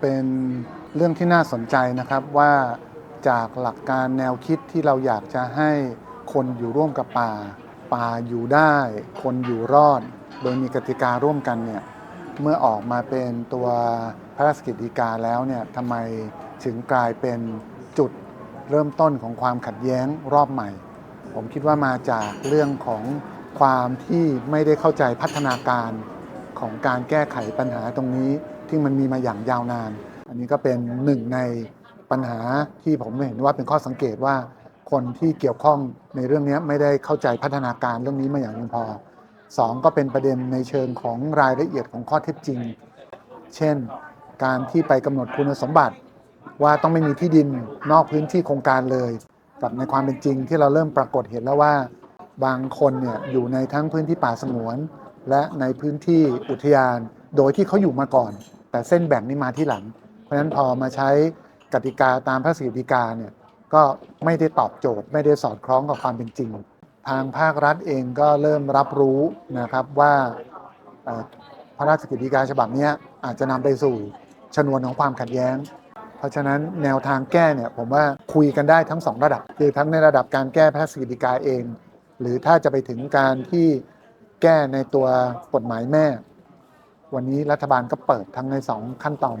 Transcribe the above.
เป็นเรื่องที่น่าสนใจนะครับว่าจากหลักการแนวคิดที่เราอยากจะให้คนอยู่ร่วมกับป่า ป่าอยู่ได้ คนอยู่รอด โดยมีกติการ่วมกันเนี่ยเมื่อออกมาเป็นตัวพระราชกฤษฎีกาแล้วเนี่ยทำไมถึงกลายเป็นจุดเริ่มต้นของความขัดแย้งรอบใหม่ ผมคิดว่ามาจากเรื่องของความที่ไม่ได้เข้าใจพัฒนาการ ของการแก้ไขปัญหาตรงนี้ที่มันมีมาอย่างยาวนาน อันนี้ก็เป็นหนึ่งในปัญหาที่ผมเห็นว่าเป็นข้อสังเกตว่า คนที่เกี่ยวข้องในเรื่องนี้ไม่ได้เข้าใจพัฒนาการเรื่องนี้มาอย่างเพียงพอสองก็เป็นประเด็นในเชิงของรายละเอียดของข้อเท็จจริง เช่น การที่ไปกำหนดคุณสมบัติ ว่าต้องไม่มีที่ดินนอกพื้นที่โครงการเลย กับในความเป็นจริงที่เราเริ่มปรากฏเห็นแล้วว่า บางคนเนี่ยอยู่ในทั้งพื้นที่ป่าสงวน และในพื้นที่อุทยานโดยที่เขาอยู่มาก่อน แต่เส้นแบ่งนี่มาที่หลัง เพราะฉะนั้นพอมาใช้กติกาตามพระสิทธิกาเนี่ยก็ไม่ได้ตอบโจทย์ ไม่ได้สอดคล้องกับความเป็นจริง ทางภาครัฐเองก็เริ่มรับรู้นะครับว่าพระราชกฤษฎีกาฉบับนี้อาจจะนำไปสู่ชนวนของความขัดแย้ง เพราะฉะนั้นแนวทางแก้เนี่ยผมว่าคุยกันได้ทั้งสองระดับ คือทั้งในระดับการแก้พระราชกฤษฎีกาเอง หรือถ้าจะไปถึงการที่ แก้ในตัวกฎหมายแม่ วันนี้รัฐบาลก็เปิดทั้งในสองขั้นตอน